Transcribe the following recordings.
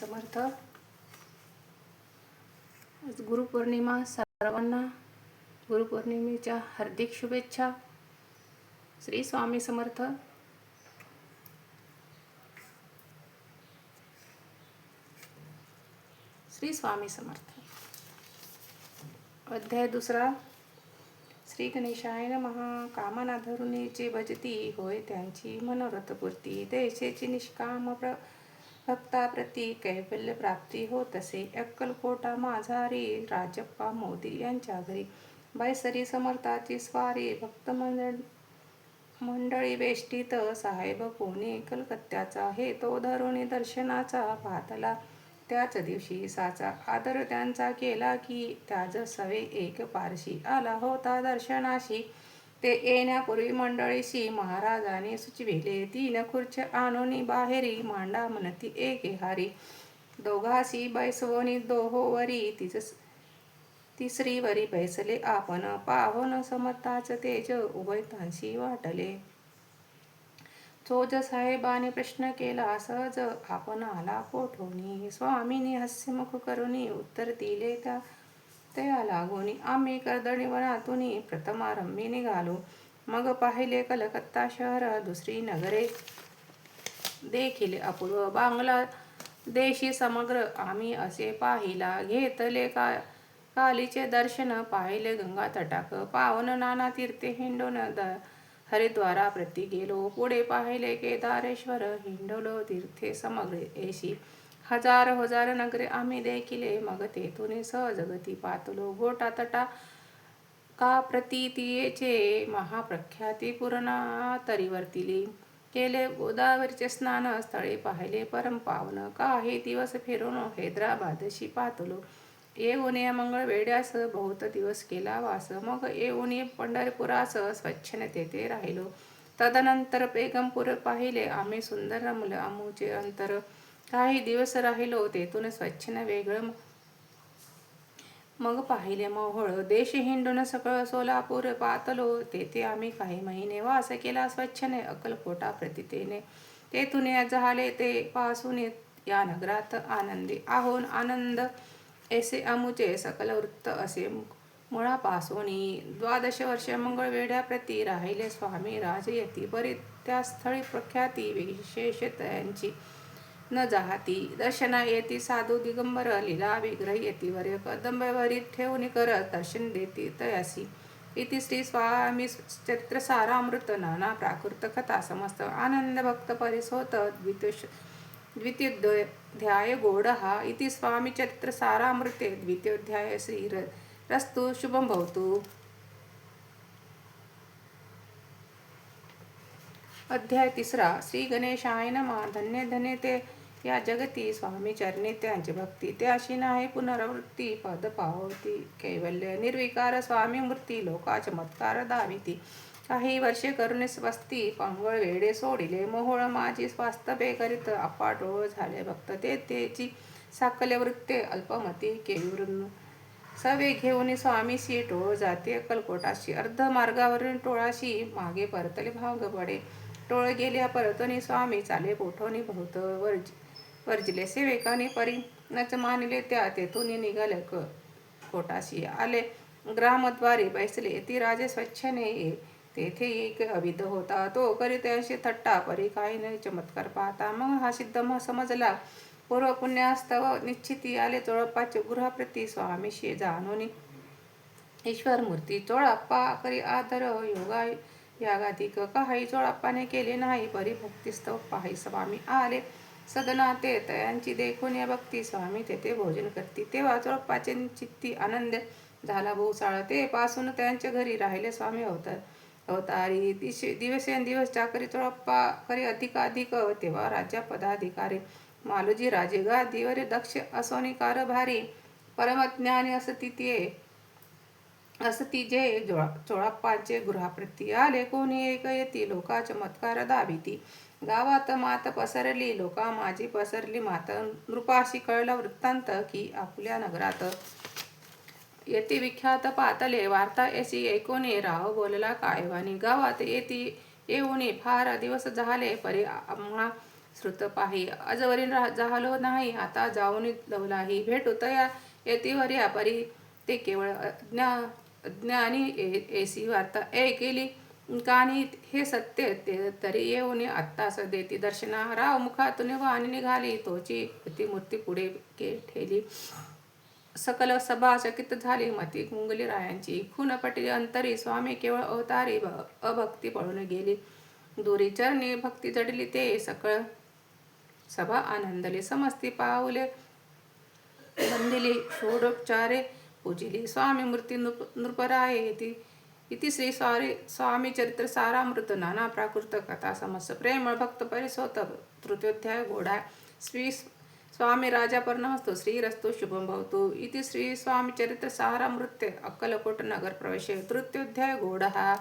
समर्थ आज गुरुपौर्णिमा सर्वांना गुरुपौर्णिमेच्या हार्दिक शुभेच्छा. श्री स्वामी समर्थ. श्री स्वामी समर्थ. अध्याय दुसरा. श्री गणेशाय महा कामना धरुणी जे भजती होय त्यांची मनोरथपूर्ती देशेची निष्काम प्र भक्ताप्रती कैवल्य प्राप्ती होत असे अक्कलकोटा माझारी राजप्पा मोदी यांच्या घरी. बायसरी समर्थाची स्वारी भक्त मंडळ मंडळी बेष्टीत साहेब कोणी कलकत्त्याचा. हे तो धरुणी दर्शनाचा पाहतला त्याच दिवशी साचा आदर त्यांचा केला की त्याज सवे एक पारशी. आला होता दर्शनाशी. ते येण्यापूर्वी मंडळीशी महाराजाने सुचविले तीन खुर्च आणून बाहेरी मांडा म्हणती एके हारी. दोघासी बैसवनी दोहोवरी तिच तिसरीवरी बैसले आपण. पाहून समताच तेज उभयतांशी वाटले. चोज साहेबाने प्रश्न केला सहज आपण आला कोठोनी स्वामीने हास्यमुख करुनी उत्तर दिले त्या त्या लागून आम्ही कर्दळीवनातून प्रथमारंभी निघालो. मग पाहिले कलकत्ता शहर दुसरी नगरे. देखील अपूर्व बांगला देशी समग्र आम्ही असे पाहिला. घेतले का कालीचे दर्शन पाहिले गंगा तटाक. पावन नाना तीर्थे हिंडून द हरिद्वारा प्रती गेलो. पुढे पाहिले केदारेश्वर हिंडलो तीर्थे समग्र एशी. हजार हजार नगरे आम्ही देखिले मग तेथून सहजगती पातलो. गोटा तटा का प्रतीतीयेचे महाप्रख्याती पूर्णा तरी वर्तिली केले गोदावरीचे स्नान स्थळे पाहिले परम पावन. काही दिवस फिरून हैदराबादशी पातलो. येऊन या मंगळ वेड्यास बहुत दिवस केला वास. मग येऊन पंढरपुरास स्वच्छने तेथे राहिलो. तदनंतर पेगमपूर पाहिले आम्ही सुंदर रमल आमूचे अंतर काही दिवस राहिलो तेथून स्वच्छने वेगळं मग पाहिले. मोहोळ देश हिंडून सकळ सोलापूर पातलो. तेथे आम्ही काही महिने वास केला. स्वच्छने अक्कलकोटा प्रतितेने. तेथून झाले. ते पासून या नगरात आनंदी आहोन. आनंद ऐसे अमुचे सकल वृत्त असे मुळापासून. द्वादश वर्ष मंगळवेढ्याप्रती राहिले. स्वामी राजयती बरी त्या स्थळी प्रख्याती विशेष त्यांची न जाहाती. दर्शना येती साधू दिगंबर लिला विग्रह येती वर्य कदंबरीत ठेवून कर दर्शन देती तयासी. इति श्री स्वामी चत्रसारामृत नाना प्राकृत कथा समस्त आनंद भक्त परिसोत द्वितीय द्वितीयोध्याय गोड हा इति स्वामी चरित्र सारामृते द्वितीयोध्याय श्री रस्तु शुभम भवतु. अध्याय तिसरा. श्री गणेशाय नमा. धन्य धन्य ते या जगती स्वामी चरणी त्यांची भक्ती ते अशी नाही पुनरावृत्ती पद पावती कैवल्य निर्विकार स्वामी मूर्ती लोका चमत्कार दाविती. काही वर्षे करून स्वस्ती पंगळ वेडे सोडिले मोहोळ माझी स्वास्तवे करीत अपाटोळ झाले भक्त ते तेची साकल्य वृत्ते अल्पमती केयुरून सवे घेऊन स्वामीशी टोळ जाते अक्कलकोटाशी अर्ध मार्गावरून टोळाशी मागे परतले भांग पडे टोळ गेल्या परतनी स्वामी चाले पोठोनी भोवत वर्ज परजिले सेवेकाने परी. नच मानले त्या तेथून निघाले क कोटाशी आले. ग्रामद्वारे बैसले. ती राजे स्वच्छने तेथे एक अविध होता. तो करीत अशी थट्टा परी. काही नाही. चमत्कार पाहता. मग हा सिद्ध समजला. पूर्व पुण्यास्तव निश्चिती आले. चोळप्पाचे गृहप्रती स्वामीशी जाणून ईश्वर मूर्ती. चोळप्पा करी आदर योगा यागाधिक. काही चोळप्पाने केले नाही. परी भक्तिस्तव पाही स्वामी आले. सदना ते तयांची देखून या भक्ती स्वामी तेथे भोजन करती. तेव्हा चोळप्पाचे चित्ती आनंद झाला. भोसाळ ते पासून त्यांच्या घरी राहिले स्वामी अवतार. अवतारी दिशे दिवसेंदिवस चाकरी चोळप्पा करी अधिकाधिक तेव्हा राज्या पदाधिकारी. मालोजी राजे दिवरे दक्ष असोनी कारभारी. परमज्ञानी असती ते असती जे चोळाप्पाचे गृहाप्रती आले. कोणी एक येती लोका चमत्कार दाबीती. गावात मात पसरली लोका माझी पसरली. मात नृपाशी कळला वृत्तांत की आपल्या नगरात येती विख्यात पातले. वार्ता एसी ऐकोने राव बोलला कायवानी गावात येती येऊने फार दिवस झाले. परी आम्हा श्रुत पाही. अजवरील झालो नाही. आता जाऊन लवलाही. भेट तया येतीवर या परी ते केवळ अज्ञा अज्ञानी ए- एसी वार्ता ए केली. कानी हे सत्य ते तरी येऊन आत्तास देती दर्शना। राव मुखातून वाणी निघाली तोची ती मूर्ती पुढे के ठेली। सकल सभा चकित झाली मती कुंगली रायांची। खून पटली अंतरी स्वामी केवळ अवतारी भ- अभक्ती पळून गेली। दुरी चरणी भक्ती जडली ते सकळ सभा आनंदली समस्ती पावले। बंदिली षोडोपचारे पूजिली स्वामी मूर्ती नृप नृपराय ती इति श्री स्वारी स्वामी चरित्र सारामृत नाना प्राकृत कथा समस्त प्रेमळ भक्त परिसोत तृतीयोध्याय गोडा श्री स्वामी राजा पर्णमस्तु श्रीरस्तु शुभम भवतु। इति श्री स्वामी चरित्र सारामृत्य अक्कलकोट नगर प्रवेश तृतीयोध्याय गोडा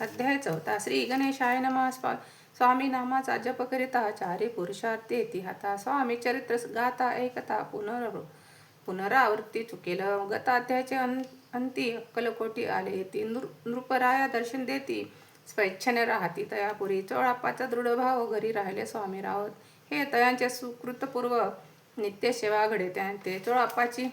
अध्याय चौथा श्री गणेशाय नमः। स्वामी नामाचा जप करिता चारे पुरुषार्थी तिहाता स्वामी चरित्र गाता ऐकता पुनर पुनरावृत्ती चुकेल. गताध्यायाचे अं अंती अक्कलकोटी आले. ती नृ नृपराया दर्शन देती. स्वैच्छने राहती तयापुरी. चोळाप्पाचा दृढ भाव घरी राहिले स्वामी रावत. हे तयांचे सुकृतपूर्व नित्य सेवा घडे. त्यांचे चोळाप्पाची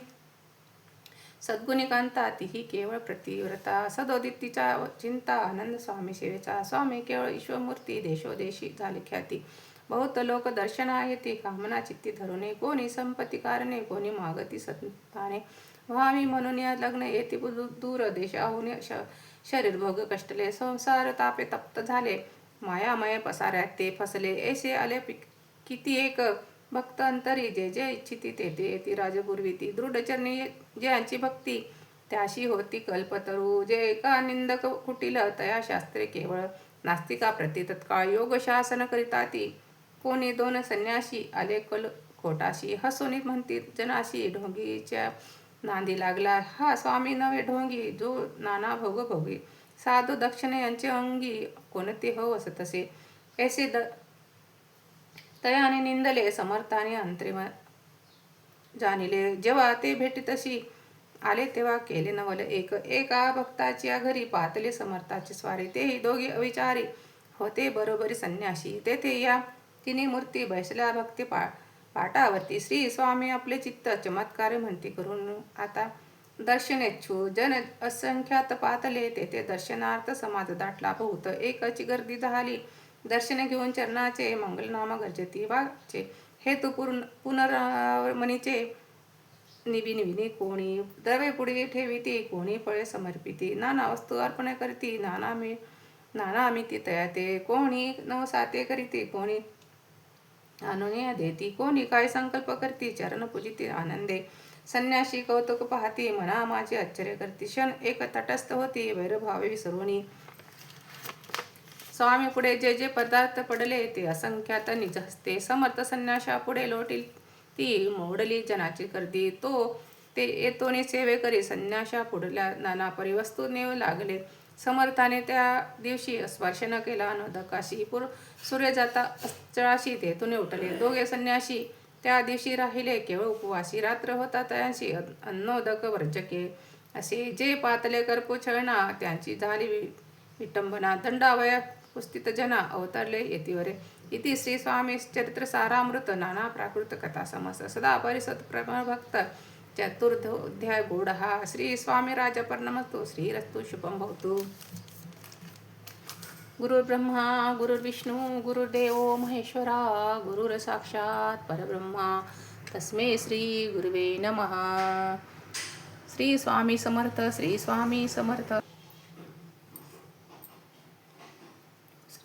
सद्गुणिकांतात ही केवळ प्रतिव्रता सदोदितीचा चिंता आनंद स्वामी शिवेचा स्वामी केवळ ईश्वरमूर्ती देशोदेशी झाली ख्याती बहुत लोक दर्शना येते कामना चित्ती धरुणे कोणी संपत्ती कारणे कोणी मागती संताने व्हावी म्हणून या लग्न येते दूर देशाहून श शरीर भोग कष्टले संसार तापे तप्त झाले मायामय पसाऱ्यात ते फसले ऐसे आले किती एक भक्त अंतरी जे जे इच्छिती ते ते ती राजपूर्वी ती दृढचरणी ज्यांची भक्ती त्याशी होती कल्पतरू. जे एका निंदक कुटील तया शास्त्रे केवळ नास्तिका प्रती तत्काळ योग शासन करिता ती. कोणी दोन संन्याशी आले कल खोटाशी हसोनी म्हणती जनाशी ढोंगीच्या नांदी लागला. हा स्वामी नवे ढोंगी जो नाना भोग भोगी. साधू दक्षिणे यांचे अंगी कोणते हो असत तसे. ऐसे द तयाने निंदले समर्थाने अंतरिम जाणिले जेव्हा ते भेटी तशी आले तेव्हा केले नवल एक एका भक्ताच्या घरी पातले समर्थाची स्वारी तेही दोघी अविचारी होते बरोबरी संन्याशी तेथे या तिन्ही मूर्ती बैसल्या भक्ती पा पाटावरती श्री स्वामी आपले चित्त चमत्कार म्हणते करून आता दर्शनेच्छू जन असंख्यात पातले तेथे दर्शनार्थ समाज दाटला बहुत एकची गर्दी झाली दर्शन घेऊन चरणाचे मंगलनामा गरजती. वाचे हेतू पूर्ण पुनरमणीचे निबी निविनी कोणी. द्रव्य पुढे ठेविती कोणी फळे समर्पिती. नाना वस्तू अर्पण करती. नाना मी नाना मिती तयाते कोणी नवसाते करीती. कोणी अनुनिया देती. कोणी काय संकल्प करती. चरण पूजिती आनंदे. संन्याशी कौतुक पाहती. मना माझे आश्चर्य करती. क्षण एक तटस्थ होती. वैरभावे विसरुणी स्वामी पुढे जे जे पदार्थ पडले ते असंख्यात निज हस्ते समर्थ संन्याशा पुढे लोटील. ती मोडली जनाची गर्दी. तो ते येतोनी सेवे करी संन्याशा पुढल्या नाना परिवस्तू नेऊ लागले. समर्थाने त्या दिवशी स्पर्श न केला नोदकाशी पूर सूर्य जाता अचळाशी तेथून उठले. दोघे संन्याशी त्या दिवशी राहिले. केवळ उपवासी रात्र होता त्यांशी अन्नोदक वर्जके. असे जे पातले करपू छळणा त्यांची झाली वि- विटंबना. दंडावया पुस्तित अवतरले येतीवरे. इति श्री स्वामी चरित्र सारामृत नाना प्राकृत कथा समस्त सदा परिसत प्रमळ भक्त. चतुर्थोध्याय गोड हा श्री स्वामी राजा श्रीरस्तु शुभम भवतु. गुरुर्ब्रह्मा गुरुर्विष्णू गुरुर्देवो महेश्वरा गुरुरसाक्षात परब्रह्मा. तस्मै श्री गुरुवे नमः. श्री स्वामी समर्थ श्री स्वामी समर्थ.